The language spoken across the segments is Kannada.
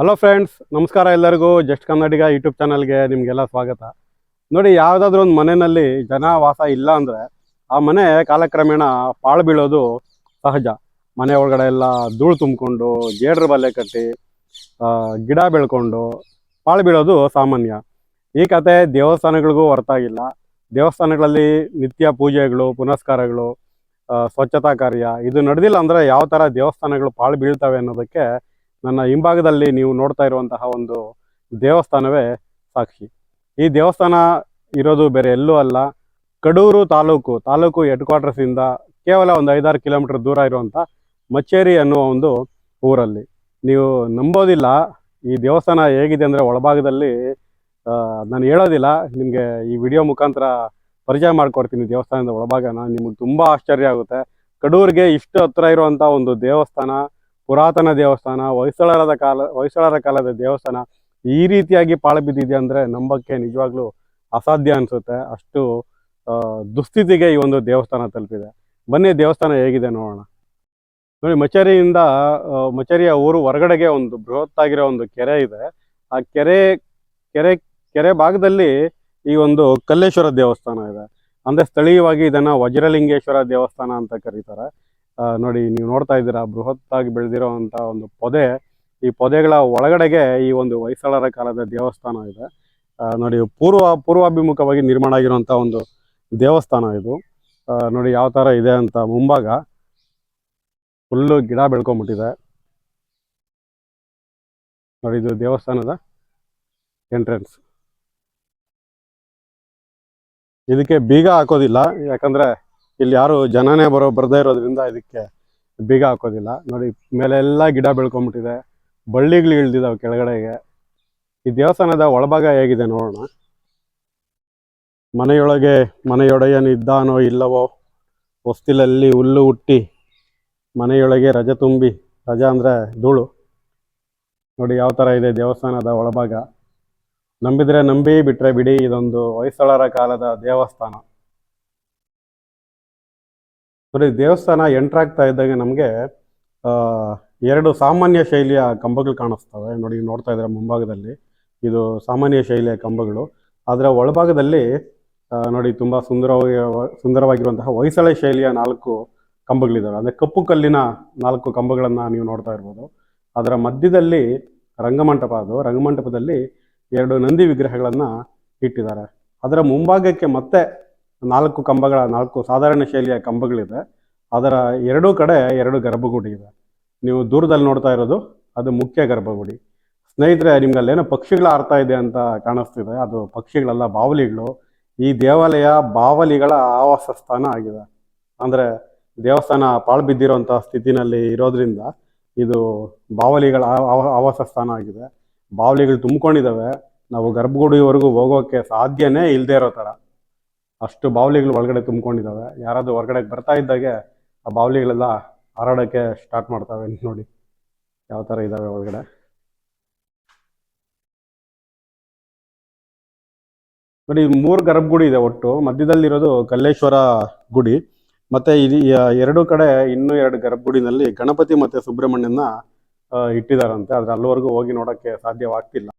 ಹಲೋ ಫ್ರೆಂಡ್ಸ್ ನಮಸ್ಕಾರ ಎಲ್ಲರಿಗೂ. ಜಸ್ಟ್ ಕನ್ನಡಿಗ ಯೂಟ್ಯೂಬ್ ಚಾನಲ್ಗೆ ನಿಮಗೆಲ್ಲ ಸ್ವಾಗತ. ನೋಡಿ, ಯಾವುದಾದ್ರೂ ಒಂದು ಮನೆಯಲ್ಲಿ ಜನ ವಾಸ ಇಲ್ಲ ಅಂದರೆ ಆ ಮನೆ ಕಾಲಕ್ರಮೇಣ ಪಾಳು ಬೀಳೋದು ಸಹಜ. ಮನೆ ಒಳಗಡೆ ಎಲ್ಲ ಧೂಳು ತುಂಬಿಕೊಂಡು, ಗೇಡ್ರ ಬಲೆ ಕಟ್ಟಿ ಗಿಡ ಬೆಳ್ಕೊಂಡು ಪಾಳು ಬೀಳೋದು ಸಾಮಾನ್ಯ. ಈ ಕತೆ ದೇವಸ್ಥಾನಗಳಿಗೂ ಹೊರತಾಗಿಲ್ಲ. ದೇವಸ್ಥಾನಗಳಲ್ಲಿ ನಿತ್ಯ ಪೂಜೆಗಳು, ಪುನಸ್ಕಾರಗಳು ಸ್ವಚ್ಛತಾ ಕಾರ್ಯ, ಇದು ನಡೆದಿಲ್ಲ ಅಂದರೆ ಯಾವ ಥರ ದೇವಸ್ಥಾನಗಳು ಪಾಳು ಬೀಳ್ತವೆ ಅನ್ನೋದಕ್ಕೆ ನನ್ನ ಹಿಂಭಾಗದಲ್ಲಿ ನೀವು ನೋಡ್ತಾ ಇರುವಂತಹ ಒಂದು ದೇವಸ್ಥಾನವೇ ಸಾಕ್ಷಿ. ಈ ದೇವಸ್ಥಾನ ಇರೋದು ಬೇರೆ ಎಲ್ಲೂ ಅಲ್ಲ. ಕಡೂರು ತಾಲೂಕು ತಾಲೂಕು ಹೆಡ್ ಕ್ವಾರ್ಟರ್ಸಿಂದ ಕೇವಲ ಒಂದು ಐದಾರು ಕಿಲೋಮೀಟರ್ ದೂರ ಇರುವಂಥ ಮಚ್ಚೇರಿ ಅನ್ನುವ ಒಂದು ಊರಲ್ಲಿ. ನೀವು ನಂಬೋದಿಲ್ಲ, ಈ ದೇವಸ್ಥಾನ ಹೇಗಿದೆ ಅಂದರೆ ಒಳಭಾಗದಲ್ಲಿ ನಾನು ಹೇಳೋದಿಲ್ಲ, ನಿಮಗೆ ಈ ವಿಡಿಯೋ ಮುಖಾಂತರ ಪರಿಚಯ ಮಾಡಿಕೊಡ್ತೀನಿ ದೇವಸ್ಥಾನದ ಒಳಭಾಗನ, ನಿಮಗೆ ತುಂಬ ಆಶ್ಚರ್ಯ ಆಗುತ್ತೆ. ಕಡೂರಿಗೆ ಇಷ್ಟು ಹತ್ರ ಇರುವಂಥ ಒಂದು ದೇವಸ್ಥಾನ ಪುರಾತನ ದೇವಸ್ಥಾನ, ಹೊಯ್ಸಳರದ ಕಾಲ, ಹೊಯ್ಸಳರ ಕಾಲದ ದೇವಸ್ಥಾನ ಈ ರೀತಿಯಾಗಿ ಪಾಳು ಬಿದ್ದಿದೆ ಅಂದರೆ ನಂಬಕ್ಕೆ ನಿಜವಾಗ್ಲೂ ಅಸಾಧ್ಯ ಅನಿಸುತ್ತೆ. ಅಷ್ಟು ದುಸ್ಥಿತಿಗೆ ಈ ಒಂದು ದೇವಸ್ಥಾನ ತಲುಪಿದೆ. ಬನ್ನಿ ದೇವಸ್ಥಾನ ಹೇಗಿದೆ ನೋಡೋಣ. ನೋಡಿ, ಮಚೇರಿಯಿಂದ ಮಚರಿಯ ಊರು ಹೊರಗಡೆಗೆ ಒಂದು ಬೃಹತ್ ಆಗಿರೋ ಒಂದು ಕೆರೆ ಇದೆ. ಆ ಕೆರೆ ಕೆರೆ ಕೆರೆ ಭಾಗದಲ್ಲಿ ಈ ಒಂದು ಕಲ್ಲೇಶ್ವರ ದೇವಸ್ಥಾನ ಇದೆ. ಅಂದರೆ ಸ್ಥಳೀಯವಾಗಿ ಇದನ್ನು ವಜ್ರಲಿಂಗೇಶ್ವರ ದೇವಸ್ಥಾನ ಅಂತ ಕರೀತಾರೆ. ನೋಡಿ, ನೀವು ನೋಡ್ತಾ ಇದ್ದೀರಾ, ಬೃಹತ್ತಾಗಿ ಬೆಳೆದಿರೋವಂಥ ಒಂದು ಪೊದೆ. ಈ ಪೊದೆಗಳ ಒಳಗಡೆಗೆ ಈ ಒಂದು ಹೊಯ್ಸಳರ ಕಾಲದ ದೇವಸ್ಥಾನ ಇದೆ. ನೋಡಿ, ಪೂರ್ವ, ಪೂರ್ವಾಭಿಮುಖವಾಗಿ ನಿರ್ಮಾಣ ಆಗಿರುವಂಥ ಒಂದು ದೇವಸ್ಥಾನ ಇದು. ನೋಡಿ, ಯಾವ ತರ ಇದೆ ಅಂತ ಮುಂಭಾಗ. ಫುಲ್ಲು ಗಿಡ ಬೆಳ್ಕೊಂಬಿಟ್ಟಿದೆ. ನೋಡಿ, ಇದು ದೇವಸ್ಥಾನದ ಎಂಟ್ರೆನ್ಸ್. ಇದಕ್ಕೆ ಬೀಗ ಹಾಕೋದಿಲ್ಲ, ಯಾಕಂದ್ರೆ ಇಲ್ಲಿ ಯಾರು ಜನನೇ ಬರೋ, ಬರದೇ ಇರೋದ್ರಿಂದ ಇದಕ್ಕೆ ಬೀಗ ಹಾಕೋದಿಲ್ಲ. ನೋಡಿ ಮೇಲೆ ಎಲ್ಲ ಗಿಡ ಬೆಳ್ಕೊಂಬಿಟ್ಟಿದೆ ಬಳ್ಳಿಗಳು ಇಳ್ದಿದಾವೆ ಕೆಳಗಡೆಗೆ. ಈ ದೇವಸ್ಥಾನದ ಒಳಭಾಗ ಹೇಗಿದೆ ನೋಡೋಣ. ಮನೆಯೊಳಗೆ ಮನೆಯೊಡೆಯನಿದ್ದಾನೋ ಇಲ್ಲವೋ ಹೊಸ್ತಿಲಲ್ಲಿ ಹುಲ್ಲು ಹುಟ್ಟಿ ಮನೆಯೊಳಗೆ ರಜೆ ತುಂಬಿ, ರಜ ಅಂದರೆ ಧೂಳು. ನೋಡಿ, ಯಾವ ಥರ ಇದೆ ದೇವಸ್ಥಾನದ ಒಳಭಾಗ. ನಂಬಿದ್ರೆ ನಂಬಿ, ಬಿಟ್ರೆ ಬಿಡಿ, ಇದೊಂದು ಹೊಯ್ಸಳರ ಕಾಲದ ದೇವಸ್ಥಾನ. ನೋಡಿ ದೇವಸ್ಥಾನ ಎಂಟ್ರಾಗ್ತಾ ಇದ್ದಾಗ ನಮಗೆ ಎರಡು ಸಾಮಾನ್ಯ ಶೈಲಿಯ ಕಂಬಗಳು ಕಾಣಿಸ್ತವೆ. ನೋಡಿ ನೋಡ್ತಾ ಇದ್ದಾರೆ ಮುಂಭಾಗದಲ್ಲಿ. ಇದು ಸಾಮಾನ್ಯ ಶೈಲಿಯ ಕಂಬಗಳು. ಅದರ ಒಳಭಾಗದಲ್ಲಿ ನೋಡಿ, ತುಂಬ ಸುಂದರವಾಗಿ, ಸುಂದರವಾಗಿರುವಂತಹ ಹೊಯ್ಸಳ ಶೈಲಿಯ ನಾಲ್ಕು ಕಂಬಗಳಿದ್ದಾವೆ ಅಂದರೆ ಕಪ್ಪು ಕಲ್ಲಿನ ನಾಲ್ಕು ಕಂಬಗಳನ್ನು ನೀವು ನೋಡ್ತಾ ಇರ್ಬೋದು. ಅದರ ಮಧ್ಯದಲ್ಲಿ ರಂಗಮಂಟಪ ಅದು. ರಂಗಮಂಟಪದಲ್ಲಿ ಎರಡು ನಂದಿ ವಿಗ್ರಹಗಳನ್ನು ಇಟ್ಟಿದ್ದಾರೆ. ಅದರ ಮುಂಭಾಗಕ್ಕೆ ಮತ್ತೆ ನಾಲ್ಕು ಕಂಬಗಳ, ನಾಲ್ಕು ಸಾಧಾರಣ ಶೈಲಿಯ ಕಂಬಗಳಿದೆ. ಅದರ ಎರಡೂ ಕಡೆ ಎರಡು ಗರ್ಭಗುಡಿ ಇದೆ. ನೀವು ದೂರದಲ್ಲಿ ನೋಡ್ತಾ ಇರೋದು ಅದು ಮುಖ್ಯ ಗರ್ಭಗುಡಿ. ಸ್ನೇಹಿತರೆ ನಿಮ್ಗೆ ಅಲ್ಲೇನೋ ಪಕ್ಷಿಗಳ ಅರ್ಥ ಇದೆ ಅಂತ ಕಾಣಿಸ್ತಿದೆ. ಅದು ಪಕ್ಷಿಗಳಲ್ಲ ಬಾವಲಿಗಳು. ಈ ದೇವಾಲಯ ಬಾವಲಿಗಳ ಆವಾಸ ಸ್ಥಾನ ಆಗಿದೆ. ಅಂದರೆ ದೇವಸ್ಥಾನ ಪಾಳು ಬಿದ್ದಿರೋಂಥ ಸ್ಥಿತಿನಲ್ಲಿ ಇರೋದ್ರಿಂದ ಇದು ಬಾವಲಿಗಳ ಆವಾಸ ಸ್ಥಾನ ಆಗಿದೆ. ಬಾವಲಿಗಳು ತುಂಬಿಕೊಂಡಿದ್ದಾವೆ. ನಾವು ಗರ್ಭಗುಡಿವರೆಗೂ ಹೋಗೋಕ್ಕೆ ಸಾಧ್ಯನೇ ಇಲ್ಲದೆ ಇರೋ ಥರ. ಅಷ್ಟು ಬಾವಲಿಗಳು ಒಳಗಡೆ ತುಂಬಿಕೊಂಡಿದ್ದಾವೆ ಯಾರಾದರೂ ಹೊರಗಡೆ ಬರ್ತಾ ಇದ್ದಾಗೆ ಆ ಬಾವಲಿಗಳೆಲ್ಲ ಹಾರಾಡೋಕ್ಕೆ ಸ್ಟಾರ್ಟ್ ಮಾಡ್ತಾವೆ ನೋಡಿ. ಯಾವ ಥರ ಇದ್ದಾವೆ ಒಳಗಡೆ. ನೋಡಿ ಮೂರು ಗರ್ಭಗುಡಿ ಇದೆ ಒಟ್ಟು. ಮಧ್ಯದಲ್ಲಿರೋದು ಕಲ್ಲೇಶ್ವರ ಗುಡಿ. ಮತ್ತೆ ಇದು ಎರಡು ಕಡೆ ಇನ್ನೂ ಎರಡು ಗರ್ಭಗುಡಿನಲ್ಲಿ ಗಣಪತಿ ಮತ್ತೆ ಸುಬ್ರಹ್ಮಣ್ಯನ ಇಟ್ಟಿದಾರಂತೆ. ಆದ್ರೆ ಅಲ್ಲಿವರೆಗೂ ಹೋಗಿ ನೋಡೋಕ್ಕೆ ಸಾಧ್ಯವಾಗ್ತಿಲ್ಲ.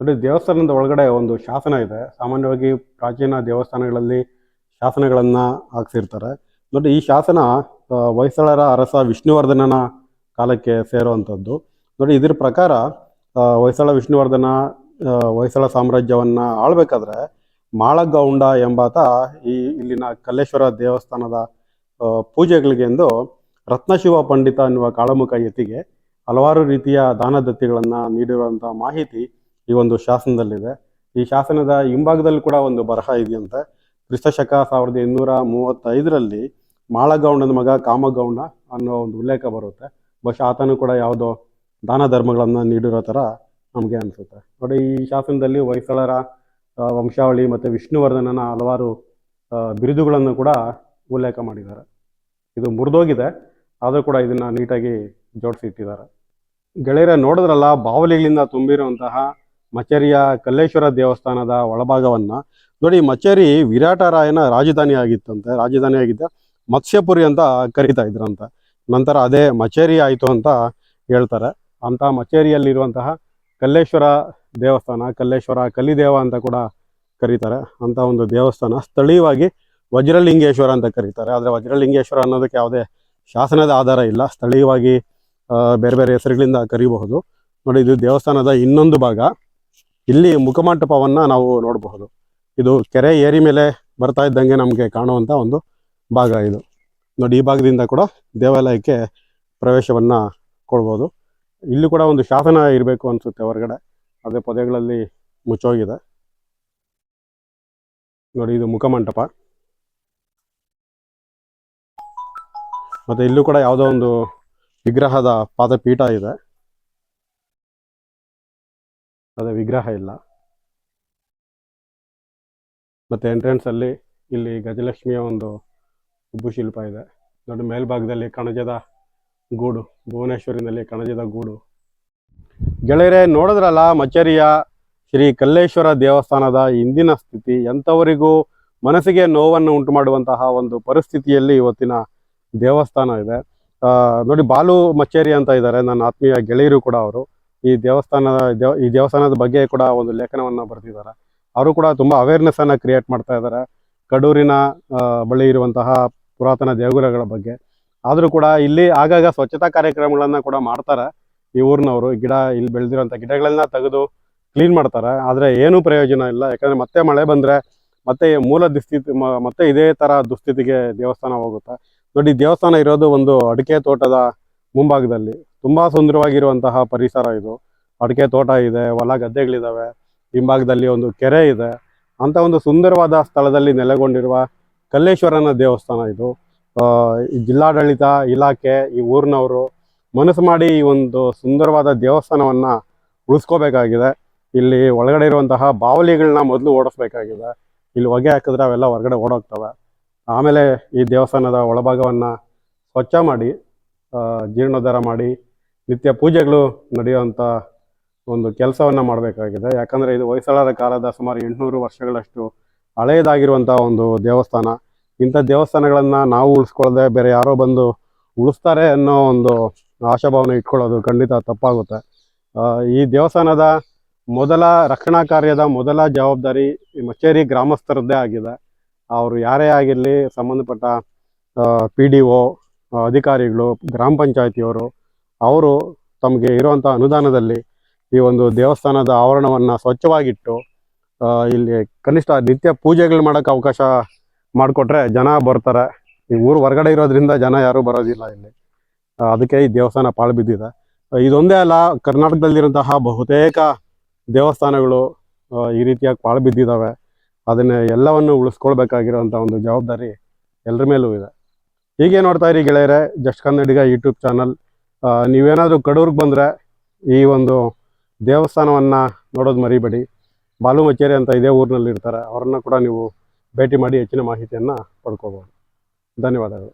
ನೋಡಿ ದೇವಸ್ಥಾನದ ಒಳಗಡೆ ಒಂದು ಶಾಸನ ಇದೆ. ಸಾಮಾನ್ಯವಾಗಿ ಪ್ರಾಚೀನ ದೇವಸ್ಥಾನಗಳಲ್ಲಿ ಶಾಸನಗಳನ್ನು ಹಾಕ್ಸಿರ್ತಾರೆ. ನೋಡಿ, ಈ ಶಾಸನ ಹೊಯ್ಸಳರ ಅರಸ ವಿಷ್ಣುವರ್ಧನನ ಕಾಲಕ್ಕೆ ಸೇರುವಂಥದ್ದು. ನೋಡಿ, ಇದ್ರ ಪ್ರಕಾರ ಹೊಯ್ಸಳ ವಿಷ್ಣುವರ್ಧನ ಹೊಯ್ಸಳ ಸಾಮ್ರಾಜ್ಯವನ್ನು ಆಳ್ಬೇಕಾದ್ರೆ ಮಾಳಗೌಂಡ ಎಂಬಾತ ಈ ಇಲ್ಲಿನ ಕಲ್ಲೇಶ್ವರ ದೇವಸ್ಥಾನದ ಪೂಜೆಗಳಿಗೆಂದು ರತ್ನಶಿವ ಪಂಡಿತ ಅನ್ನುವ ಕಾಳಮುಖ ಯತಿಗೆ ಹಲವಾರು ರೀತಿಯ ದಾನ ದತ್ತಿಗಳನ್ನು ನೀಡಿರುವಂಥ ಮಾಹಿತಿ ಈ ಒಂದು ಶಾಸನದಲ್ಲಿದೆ. ಈ ಶಾಸನದ ಹಿಂಭಾಗದಲ್ಲಿ ಕೂಡ ಒಂದು ಬರಹ ಇದೆಯಂತೆ. ಕ್ರಿಸ್ತಶಕ ಸಾವಿರದ ಇನ್ನೂರ ಮೂವತ್ತೈದರಲ್ಲಿ ಮಾಳಗೌಂಡನ ಮಗ ಕಾಮಗೌಂಡ ಅನ್ನೋ ಒಂದು ಉಲ್ಲೇಖ ಬರುತ್ತೆ. ಬಹುಶಃ ಆತನು ಕೂಡ ಯಾವುದೋ ದಾನ ಧರ್ಮಗಳನ್ನು ನೀಡಿರೋ ಥರ ನಮಗೆ ಅನಿಸುತ್ತೆ. ನೋಡಿ, ಈ ಶಾಸನದಲ್ಲಿ ಹೊಯ್ಸಳರ ವಂಶಾವಳಿ ಮತ್ತು ವಿಷ್ಣುವರ್ಧನನ ಹಲವಾರು ಬಿರುದುಗಳನ್ನು ಕೂಡ ಉಲ್ಲೇಖ ಮಾಡಿದ್ದಾರೆ. ಇದು ಮುರಿದೋಗಿದೆ, ಆದರೂ ಕೂಡ ಇದನ್ನು ನೀಟಾಗಿ ಜೋಡಿಸಿ ಇಟ್ಟಿದ್ದಾರೆ. ಗೆಳೆಯರ ನೋಡಿದ್ರಲ್ಲ, ಬಾವಲಿಗಳಿಂದ ತುಂಬಿರುವಂತಹ ಮಚೇರಿಯ ಕಲ್ಲೇಶ್ವರ ದೇವಸ್ಥಾನದ ಒಳಭಾಗವನ್ನ. ನೋಡಿ, ಮಚೇರಿ ವಿರಾಟರಾಯನ ರಾಜಧಾನಿ ಆಗಿತ್ತಂತೆ ರಾಜಧಾನಿ ಆಗಿದ್ದ ಮತ್ಸ್ಯಪುರಿ ಅಂತ ಕರೀತಾ ಇದ್ರಂತ. ನಂತರ ಅದೇ ಮಚೇರಿ ಆಯಿತು ಅಂತ ಹೇಳ್ತಾರೆ. ಅಂತ ಮಚೇರಿಯಲ್ಲಿರುವಂತಹ ಕಲ್ಲೇಶ್ವರ ದೇವಸ್ಥಾನ, ಕಲ್ಲೇಶ್ವರ ಕಲಿದೇವ ಅಂತ ಕೂಡ ಕರೀತಾರೆ. ಅಂತ ಒಂದು ದೇವಸ್ಥಾನ ಸ್ಥಳೀಯವಾಗಿ ವಜ್ರಲಿಂಗೇಶ್ವರ ಅಂತ ಕರೀತಾರೆ. ಆದರೆ ವಜ್ರಲಿಂಗೇಶ್ವರ ಅನ್ನೋದಕ್ಕೆ ಯಾವುದೇ ಶಾಸನದ ಆಧಾರ ಇಲ್ಲ. ಸ್ಥಳೀಯವಾಗಿ ಬೇರೆ ಬೇರೆ ಹೆಸರುಗಳಿಂದ ಕರೀಬಹುದು. ನೋಡಿ, ಇದು ದೇವಸ್ಥಾನದ ಇನ್ನೊಂದು ಭಾಗ. ಇಲ್ಲಿ ಮುಖಮಂಟಪವನ್ನು ನಾವು ನೋಡಬಹುದು. ಇದು ಕೆರೆ ಏರಿ ಮೇಲೆ ಬರ್ತಾ ಇದ್ದಂಗೆ ನಮಗೆ ಕಾಣುವಂಥ ಒಂದು ಭಾಗ ಇದು. ನೋಡಿ, ಈ ಭಾಗದಿಂದ ಕೂಡ ದೇವಾಲಯಕ್ಕೆ ಪ್ರವೇಶವನ್ನು ಕೊಡ್ಬೋದು. ಇಲ್ಲಿ ಕೂಡ ಒಂದು ಶಾಸನ ಇರಬೇಕು ಅನಿಸುತ್ತೆ ಹೊರಗಡೆ. ಅದೇ ಪೊದೆಗಳಲ್ಲಿ ಮುಚ್ಚೋಗಿದೆ. ನೋಡಿ, ಇದು ಮುಖಮಂಟಪ. ಮತ್ತು ಇಲ್ಲೂ ಕೂಡ ಯಾವುದೋ ಒಂದು ವಿಗ್ರಹದ ಪಾದಪೀಠ ಇದೆ. ಅದೇ ವಿಗ್ರಹ ಇಲ್ಲ. ಮತ್ತು ಎಂಟ್ರೆನ್ಸಲ್ಲಿ ಇಲ್ಲಿ ಗಜಲಕ್ಷ್ಮಿಯ ಒಂದು ಉಬ್ಬು ಶಿಲ್ಪ ಇದೆ. ದೊಡ್ಡ ಮೇಲ್ಭಾಗದಲ್ಲಿ ಕಣಜದ ಗೂಡು, ಭುವನೇಶ್ವರಿನಲ್ಲಿ ಕಣಜದ ಗೂಡು. ಗೆಳೆಯರೆ, ನೋಡಿದ್ರಲ್ಲ ಮಚ್ಚರಿಯ ಶ್ರೀ ಕಲ್ಲೇಶ್ವರ ದೇವಸ್ಥಾನದ ಇಂದಿನ ಸ್ಥಿತಿ? ಎಂಥವರಿಗೂ ಮನಸ್ಸಿಗೆ ನೋವನ್ನು ಉಂಟು ಮಾಡುವಂತಹ ಒಂದು ಪರಿಸ್ಥಿತಿಯಲ್ಲಿ ಇವತ್ತಿನ ದೇವಸ್ಥಾನ ಇದೆ. ನೋಡಿ, ಬಾಲು ಮಚ್ಚೇರಿ ಅಂತ ಇದ್ದಾರೆ. ನನ್ನ ಆತ್ಮೀಯ ಗೆಳೆಯರು ಕೂಡ ಅವರು. ಈ ದೇವಸ್ಥಾನದ ದೇವ- ಈ ದೇವಸ್ಥಾನದ ಬಗ್ಗೆ ಕೂಡ ಒಂದು ಲೇಖನವನ್ನು ಬರೆದಿದ್ದಾರೆ. ಅವರು ಕೂಡ ತುಂಬ ಅವೇರ್ನೆಸ್ ಅನ್ನ ಕ್ರಿಯೇಟ್ ಮಾಡ್ತಾ ಇದ್ದಾರೆ. ಕಡೂರಿನ ಬಳಿ ಇರುವಂತಹ ಪುರಾತನ ದೇಗುಲಗಳ ಬಗ್ಗೆ. ಆದರೂ ಕೂಡ ಇಲ್ಲಿ ಆಗಾಗ ಸ್ವಚ್ಛತಾ ಕಾರ್ಯಕ್ರಮಗಳನ್ನ ಕೂಡ ಮಾಡ್ತಾರೆ. ಈ ಊರಿನವರು, ಗಿಡ ಇಲ್ಲಿ ಬೆಳೆದಿರುವಂಥ ಗಿಡಗಳನ್ನ ತೆಗೆದು ಕ್ಲೀನ್ ಮಾಡ್ತಾರೆ. ಆದರೆ ಏನೂ ಪ್ರಯೋಜನ ಇಲ್ಲ. ಯಾಕಂದ್ರೆ ಮತ್ತೆ ಮಳೆ ಬಂದರೆ ಮತ್ತೆ ಮೂಲ ದುಸ್ಥಿತಿ ಮತ್ತೆ ಇದೇ ಥರ ದುಸ್ಥಿತಿಗೆ ದೇವಸ್ಥಾನ ಹೋಗುತ್ತೆ. ನೋಡಿ, ದೇವಸ್ಥಾನ ಇರೋದು ಒಂದು ಅಡಿಕೆ ತೋಟದ ಮುಂಭಾಗದಲ್ಲಿ. ತುಂಬಾ ಸುಂದರವಾಗಿರುವಂತಹ ಪರಿಸರ ಇದು. ಅಡಿಕೆ ತೋಟ ಇದೆ, ಹೊಲ ಗದ್ದೆಗಳಿದಾವೆ, ಹಿಂಭಾಗದಲ್ಲಿ ಒಂದು ಕೆರೆ ಇದೆ. ಅಂತ ಒಂದು ಸುಂದರವಾದ ಸ್ಥಳದಲ್ಲಿ ನೆಲೆಗೊಂಡಿರುವ ಕಲ್ಲೇಶ್ವರನ ದೇವಸ್ಥಾನ ಇದು. ಜಿಲ್ಲಾಡಳಿತ ಇಲಾಖೆ ಈ ಊರಿನವರು ಮನಸ್ಸು ಮಾಡಿ ಈ ಒಂದು ಸುಂದರವಾದ ದೇವಸ್ಥಾನವನ್ನ ಉಳಿಸ್ಕೋಬೇಕಾಗಿದೆ. ಇಲ್ಲಿ ಒಳಗಡೆ ಇರುವಂತಹ ಬಾವಲಿಗಳನ್ನ ಮೊದಲು ಓಡಿಸ್ಬೇಕಾಗಿದೆ. ಇಲ್ಲಿ ಹೊಗೆ ಹಾಕಿದ್ರೆ ಅವೆಲ್ಲ ಹೊರಗಡೆ ಓಡೋಗ್ತವೆ. ಆಮೇಲೆ ಈ ದೇವಸ್ಥಾನದ ಒಳಭಾಗವನ್ನ ಸ್ವಚ್ಛ ಮಾಡಿ ಜೀರ್ಣೋದ್ಧಾರ ಮಾಡಿ ನಿತ್ಯ ಪೂಜೆಗಳು ನಡೆಯುವಂಥ ಒಂದು ಕೆಲಸವನ್ನು ಮಾಡಬೇಕಾಗಿದೆ. ಯಾಕಂದರೆ ಇದು ಹೊಯ್ಸಳರ ಕಾಲದ ಸುಮಾರು ಎಂಟುನೂರು ವರ್ಷಗಳಷ್ಟು ಹಳೆಯದಾಗಿರುವಂಥ ಒಂದು ದೇವಸ್ಥಾನ. ಇಂಥ ದೇವಸ್ಥಾನಗಳನ್ನು ನಾವು ಉಳಿಸ್ಕೊಳ್ಳದೆ ಬೇರೆ ಯಾರೋ ಬಂದು ಉಳಿಸ್ತಾರೆ ಅನ್ನೋ ಒಂದು ಆಶಾಭಾವನೆ ಇಟ್ಕೊಳ್ಳೋದು ಖಂಡಿತ ತಪ್ಪಾಗುತ್ತೆ. ಈ ದೇವಸ್ಥಾನದ ಮೊದಲ ರಕ್ಷಣಾ ಕಾರ್ಯದ ಮೊದಲ ಜವಾಬ್ದಾರಿ ಮಚೇರಿ ಗ್ರಾಮಸ್ಥರದ್ದೇ ಆಗಿದೆ. ಅವರು ಯಾರೇ ಆಗಿರಲಿ ಸಂಬಂಧಪಟ್ಟ ಪಿ ಡಿ ಒ ಅಧಿಕಾರಿಗಳು, ಗ್ರಾಮ ಪಂಚಾಯತಿಯವರು ಅವರು ತಮಗೆ ಇರುವಂಥ ಅನುದಾನದಲ್ಲಿ ಈ ಒಂದು ದೇವಸ್ಥಾನದ ಆವರಣವನ್ನು ಸ್ವಚ್ಛವಾಗಿಟ್ಟು ಇಲ್ಲಿ ಕನಿಷ್ಠ ನಿತ್ಯ ಪೂಜೆಗಳು ಮಾಡೋಕ್ಕೆ ಅವಕಾಶ ಮಾಡಿಕೊಟ್ರೆ ಜನ ಬರ್ತಾರೆ. ಈ ಊರು ಹೊರಗಡೆ ಇರೋದ್ರಿಂದ ಜನ ಯಾರೂ ಬರೋದಿಲ್ಲ ಇಲ್ಲಿ. ಅದಕ್ಕೆ ಈ ದೇವಸ್ಥಾನ ಪಾಳು ಬಿದ್ದಿದೆ. ಇದೊಂದೇ ಅಲ್ಲ, ಕರ್ನಾಟಕದಲ್ಲಿರುವಂತಹ ಬಹುತೇಕ ದೇವಸ್ಥಾನಗಳು ಈ ರೀತಿಯಾಗಿ ಪಾಳು ಬಿದ್ದಿದ್ದಾವೆ ಅದನ್ನ ಎಲ್ಲವನ್ನು ಉಳಿಸ್ಕೊಳ್ಬೇಕಾಗಿರುವಂಥ ಒಂದು ಜವಾಬ್ದಾರಿ ಎಲ್ಲರ ಮೇಲೂ ಇದೆ. ಹೀಗೆ ನೋಡ್ತಾ ಇರಿ ಗೆಳೆಯರೆ, ಜಸ್ಟ್ ಕನ್ನಡಿಗ ಯೂಟ್ಯೂಬ್ ಚಾನಲ್. ನೀವೇನಾದರೂ ಕಡೂರ್ಗೆ ಬಂದರೆ ಈ ಒಂದು ದೇವಸ್ಥಾನವನ್ನು ನೋಡೋದು ಮರಿಬೇಡಿ. ಬಾಲು ಮಚೇರಿ ಅಂತ ಇದೇ ಊರಿನಲ್ಲಿ ಇರ್ತಾರೆ ಅವ್ರನ್ನ ಕೂಡ ನೀವು ಭೇಟಿ ಮಾಡಿ ಹೆಚ್ಚಿನ ಮಾಹಿತಿಯನ್ನು ಪಡ್ಕೋಬೋದು. ಧನ್ಯವಾದಗಳು.